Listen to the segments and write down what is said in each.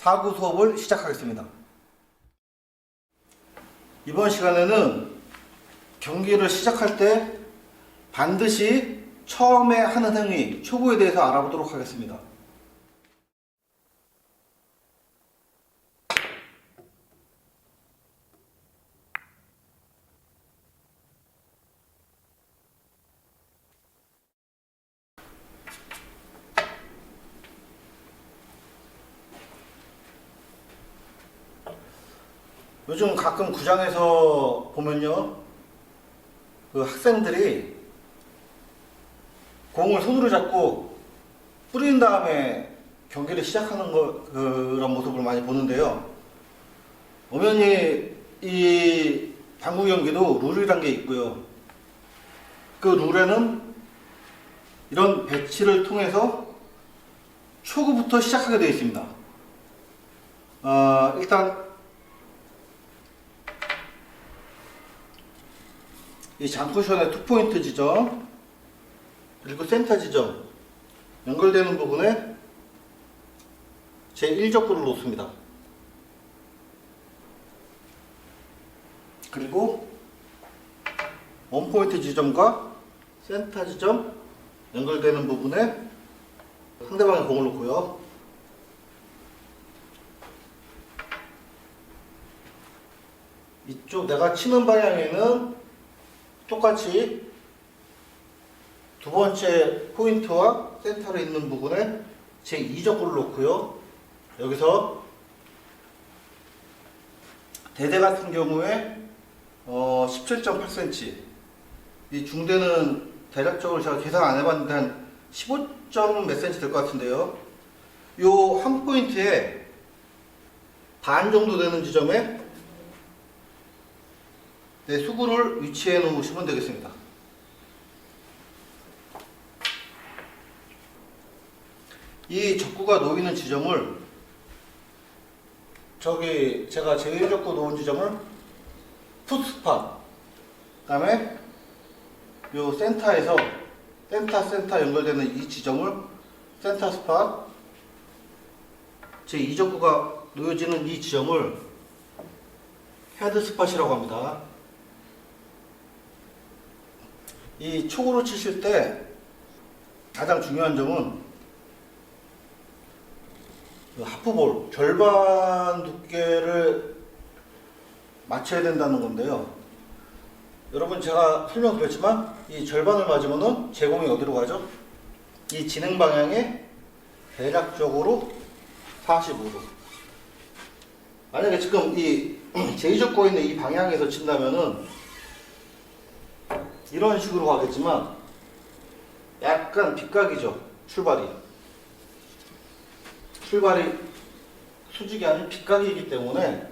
사구 수업을 시작하겠습니다. 이번 시간에는 경기를 시작할 때 반드시 처음에 하는 행위, 초보에 대해서 알아보도록 하겠습니다. 요즘 가끔 구장에서 보면요, 그 학생들이 공을 손으로 잡고 뿌린 다음에 경기를 시작하는 거, 그런 모습을 많이 보는데요. 엄연히 이 당구 경기도 룰이란 게 있고요. 그 룰에는 이런 배치를 통해서 초구부터 시작하게 되어 있습니다. 어, 일단 이 장쿠션의 투포인트 지점 그리고 센터 지점 연결되는 부분에 제1적구를 놓습니다. 그리고 원포인트 지점과 센터 지점 연결되는 부분에 상대방의 공을 놓고요. 이쪽 내가 치는 방향에는 똑같이 두 번째 포인트와 센터로 있는 부분에 제 2적구를 놓고요. 여기서 대대 같은 경우에 어 17.8cm 이 중대는 대략적으로 제가 계산 안 해봤는데 한 15점 몇 cm 될 것 같은데요. 요 한 포인트에 반 정도 되는 지점에 네, 수구를 위치해 놓으시면 되겠습니다. 이 적구가 놓이는 지점을 저기 제가 제일 적구 놓은 지점을 풋스팟 그 다음에 요 센터에서 센터 센터 연결되는 이 지점을 센터 스팟 제 2적구가 놓여지는 이 지점을 헤드 스팟이라고 합니다. 이 초구로 치실 때 가장 중요한 점은 그 하프볼 절반 두께를 맞춰야 된다는 건데요. 여러분 제가 설명드렸지만 이 절반을 맞으면은 제공이 어디로 가죠? 이 진행 방향에 대략적으로 45도. 만약에 지금 이 제이적고 있는 이 방향에서 친다면은 이런 식으로 가겠지만 약간 빗각이죠 출발이. 출발이 수직이 아닌 빗각이기 때문에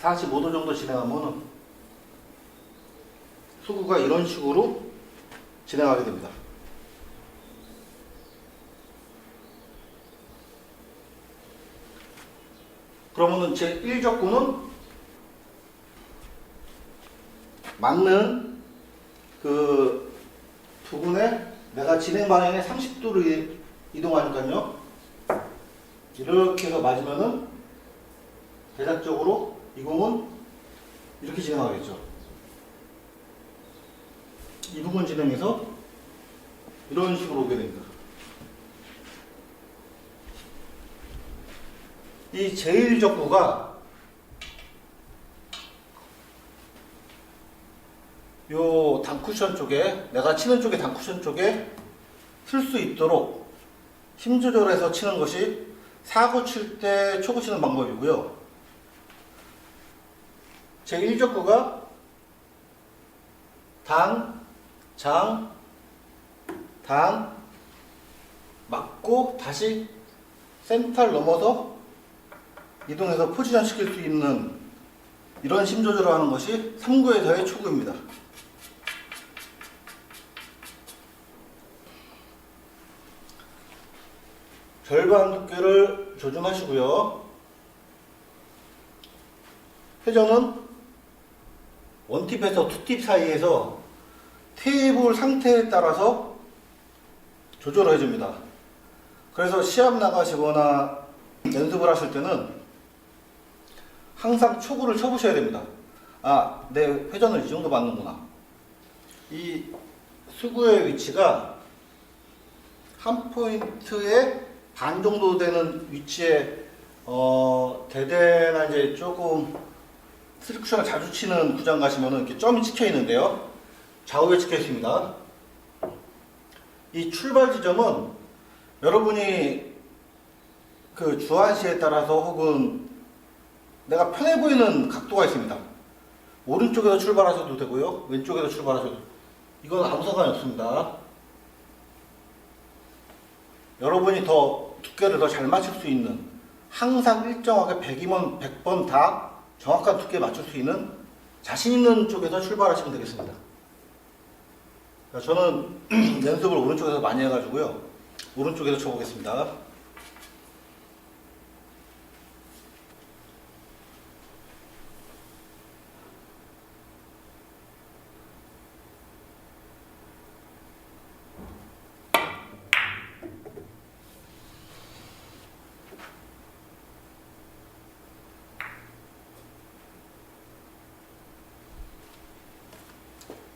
45도 정도 진행하면 수구가 이런 식으로 진행하게 됩니다. 그러면은 제 1적구는 맞는 그 부분에 내가 진행 방향에 30도로 이동하니까요. 이렇게 해서 맞으면은 대략적으로 이 공은 이렇게 진행하겠죠. 이 부분 진행해서 이런 식으로 오게 됩니다. 이 제1적구가 요 단쿠션 쪽에 내가 치는 쪽에 단쿠션 쪽에 쓸 수 있도록 힘 조절해서 치는 것이 사구 칠 때 초구 치는 방법이고요. 제 1적구가 당, 장, 당, 맞고 다시 센터를 넘어서 이동해서 포지션 시킬 수 있는 이런 힘 조절을 하는 것이 3구에서의 초구입니다. 절반 두께를 조준하시고요. 회전은 원팁에서 투팁 사이에서 테이블 상태에 따라서 조절을 해줍니다. 그래서 시합 나가시거나 연습을 하실 때는 항상 초구를 쳐보셔야 됩니다. 아, 내 회전을 이 정도 맞는구나. 이 수구의 위치가 한 포인트에 반 정도 되는 위치에 어, 대대나 이제 조금 스리쿠션을 자주 치는 구장 가시면은 이렇게 점이 찍혀 있는데요. 좌우에 찍혀 있습니다. 이 출발 지점은 여러분이 그 주한시에 따라서 혹은 내가 편해 보이는 각도가 있습니다. 오른쪽에서 출발하셔도 되고요. 왼쪽에서 출발하셔도 이건 아무 상관이 없습니다. 여러분이 더 두께를 더 잘 맞출 수 있는 항상 일정하게 100이면 100번 다 정확한 두께 맞출 수 있는 자신 있는 쪽에서 출발하시면 되겠습니다. 자, 저는 연습을 오른쪽에서 많이 해가지고요. 오른쪽에서 쳐보겠습니다.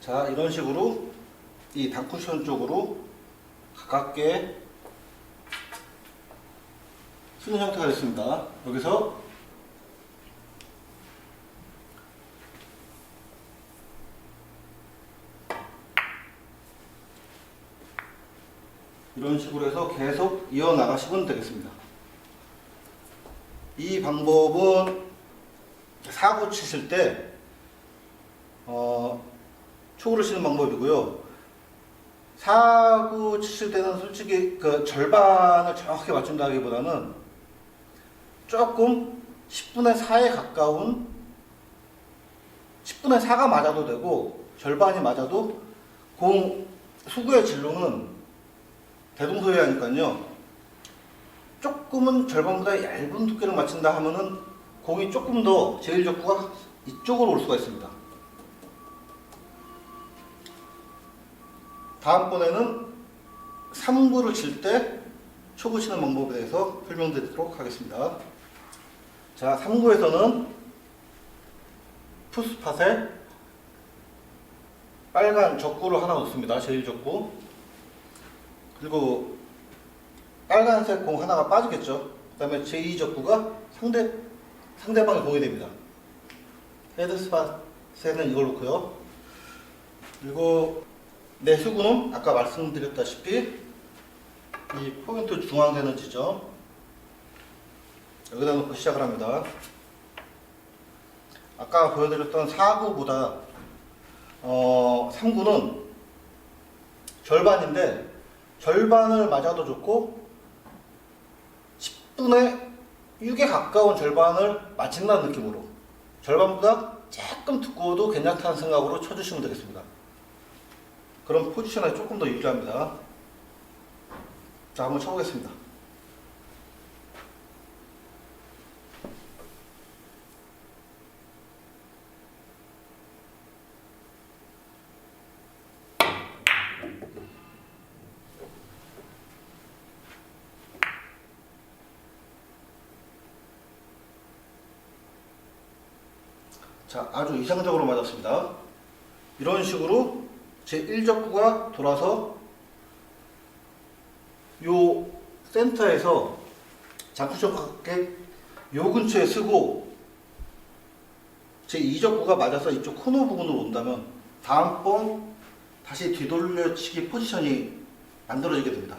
자, 이런 식으로 이 단쿠션 쪽으로 가깝게 쓰는 형태가 됐습니다. 여기서 이런 식으로 해서 계속 이어나가시면 되겠습니다. 이 방법은 사구 치실 때 어, 초구를 치는 방법이고요. 사구 치실 때는 솔직히 그 절반을 정확하게 맞춘다기보다는 조금 10분의 4에 가까운 10분의 4가 맞아도 되고 절반이 맞아도 공 수구의 진로는 대동소이하니까요. 조금은 절반보다 얇은 두께를 맞춘다 하면은 공이 조금 더 제일 적구가 이쪽으로 올 수가 있습니다. 다음번에는 3구를 칠 때 초구 치는 방법에 대해서 설명드리도록 하겠습니다. 자, 3구에서는 푸스팟에 빨간 적구를 하나 놓습니다. 제일 적구. 그리고 빨간색 공 하나가 빠지겠죠. 그 다음에 제2 적구가 상대, 상대방의 공이 됩니다. 헤드스팟에는 이걸 놓고요. 그리고 내 수구는 아까 말씀드렸다시피 이 포인트 중앙되는 지점 여기다 놓고 시작을 합니다. 아까 보여드렸던 4구보다 어, 3구는 절반인데 절반을 맞아도 좋고 10분의 6에 가까운 절반을 맞힌다는 느낌으로 절반보다 조금 두꺼워도 괜찮다는 생각으로 쳐주시면 되겠습니다. 그럼 포지션에 조금 더 유리합니다. 자, 한번 쳐보겠습니다. 자, 아주 이상적으로 맞았습니다. 이런 식으로 제 1적구가 돌아서 요 센터에서 각게 요 근처에 쓰고 제 2적구가 맞아서 이쪽 코너 부분으로 온다면 다음번 다시 뒤돌려치기 포지션이 만들어지게 됩니다.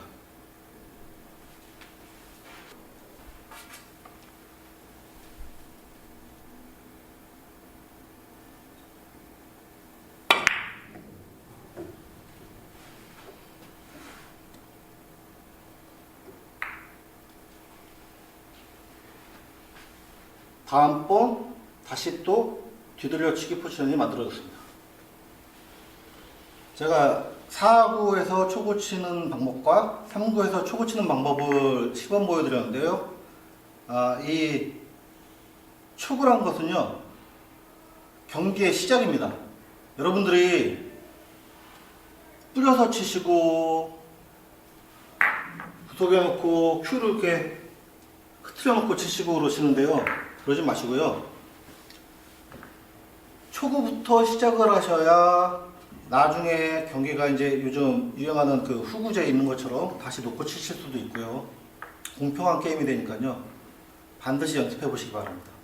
다음번 다시 또 뒤돌려치기 포지션이 만들어졌습니다. 제가 4구에서 초구 치는 방법과 3구에서 초구 치는 방법을 시범 보여드렸는데요. 아, 이 초구란 것은요, 경기의 시작입니다. 여러분들이 뿌려서 치시고, 그 구석에 놓고 큐를 이렇게 흐트려 놓고 치시고 그러시는데요. 그러지 마시고요. 초구부터 시작을 하셔야 나중에 경기가 이제 요즘 유행하는 그 후구제 있는 것처럼 다시 놓고 치실 수도 있고요. 공평한 게임이 되니까요. 반드시 연습해 보시기 바랍니다.